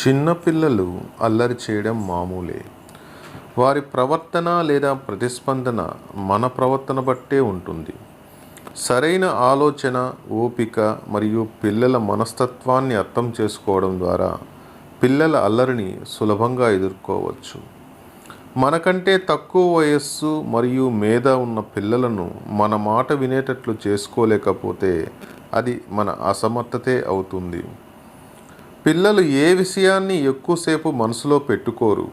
చిన్నపిల్లలు అల్లరి చేయడం మామూలే. వారి ప్రవర్తన లేదా ప్రతిస్పందన మన ప్రవర్తన బట్టే ఉంటుంది. సరైన ఆలోచన ఓపిక మరియు పిల్లల మనస్తత్వాన్ని అర్థం చేసుకోవడం ద్వారా పిల్లల అల్లరిని సులభంగా ఎదుర్కోవచ్చు. మనకంటే తక్కువ వయస్సు మరియు మేధ ఉన్న పిల్లలను మన మాట వినేటట్లు చేసుకోలేకపోతే అది మన అసమర్థతే అవుతుంది. పిల్లలు ఏ విషయాన్ని ఎక్కువసేపు మనసులో పెట్టుకోరు?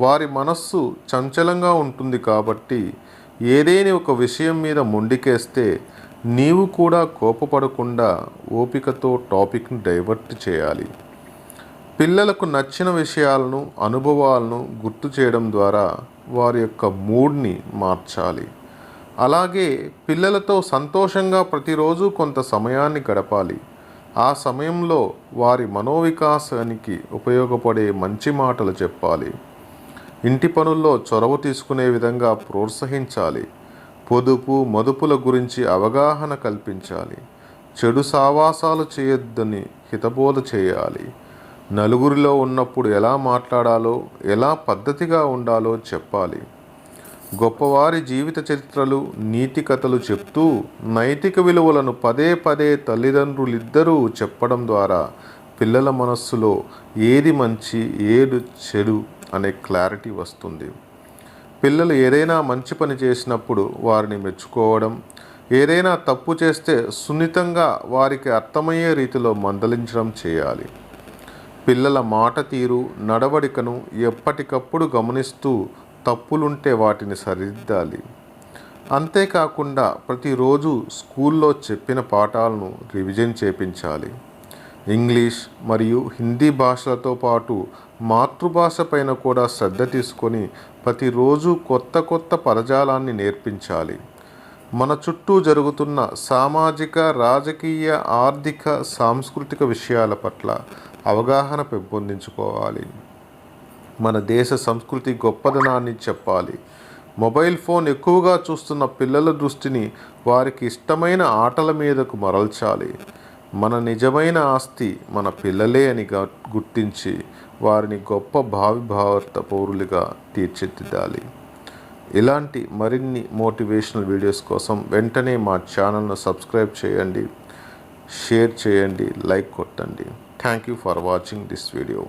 వారి మనస్సు చంచలంగా ఉంటుంది కాబట్టి ఏదేని ఒక విషయం మీద మొండికేస్తే నీవు కూడా కోపపడకుండా ఓపికతో టాపిక్ని డైవర్ట్ చేయాలి. పిల్లలకు నచ్చిన విషయాలను అనుభవాలను గుర్తు చేయడం ద్వారా వారి యొక్క మూడ్ని మార్చాలి. అలాగే పిల్లలతో సంతోషంగా ప్రతిరోజు కొంత సమయాన్ని గడపాలి. ఆ సమయంలో వారి మనోవికాసానికి ఉపయోగపడే మంచి మాటలు చెప్పాలి. ఇంటి పనుల్లో చొరవ తీసుకునే విధంగా ప్రోత్సహించాలి. పొదుపు మదుపుల గురించి అవగాహన కల్పించాలి. చెడు సావాసాలు చేయొద్దని హితబోధ చేయాలి. నలుగురిలో ఉన్నప్పుడు ఎలా మాట్లాడాలో ఎలా పద్ధతిగా ఉండాలో చెప్పాలి. గొప్పవారి జీవిత చరిత్రలు నీతి కథలు చెప్తూ నైతిక విలువలను పదే పదే తల్లిదండ్రులిద్దరూ చెప్పడం ద్వారా పిల్లల మనస్సులో ఏది మంచి ఏది చెడు అనే క్లారిటీ వస్తుంది. పిల్లలు ఏదైనా మంచి పని చేసినప్పుడు వారిని మెచ్చుకోవడం ఏదైనా తప్పు చేస్తే సున్నితంగా వారికి అర్థమయ్యే రీతిలో మందలించడం చేయాలి. పిల్లల మాట తీరు నడవడికను ఎప్పటికప్పుడు గమనిస్తూ తప్పులుంటే వాటిని సరిదిద్దాలి. అంతేకాకుండా ప్రతిరోజు స్కూల్లో చెప్పిన పాఠాలను రివిజన్ చేపించాలి. ఇంగ్లీష్ మరియు హిందీ భాషలతో పాటు మాతృభాష పైన కూడా శ్రద్ధ తీసుకొని ప్రతిరోజు కొత్త కొత్త పదజాలాన్ని నేర్పించాలి. మన చుట్టూ జరుగుతున్న సామాజిక రాజకీయ ఆర్థిక సాంస్కృతిక విషయాల పట్ల అవగాహన పెంపొందించుకోవాలి. మన దేశ సంస్కృతి గొప్పదనాన్ని చెప్పాలి. మొబైల్ ఫోన్ ఎక్కువగా చూస్తున్న పిల్లల దృష్టిని వారికి ఇష్టమైన ఆటల మీదకు మరల్చాలి. మన నిజమైన ఆస్తి మన పిల్లలే అని గుర్తించి వారిని గొప్ప భావి భారత పౌరులుగా తీర్చిదిద్దాలి. ఇలాంటి మరిన్ని మోటివేషనల్ వీడియోస్ కోసం వెంటనే మా ఛానల్ను సబ్స్క్రైబ్ చేయండి షేర్ చేయండి లైక్ కొట్టండి. Thank you for watching this video.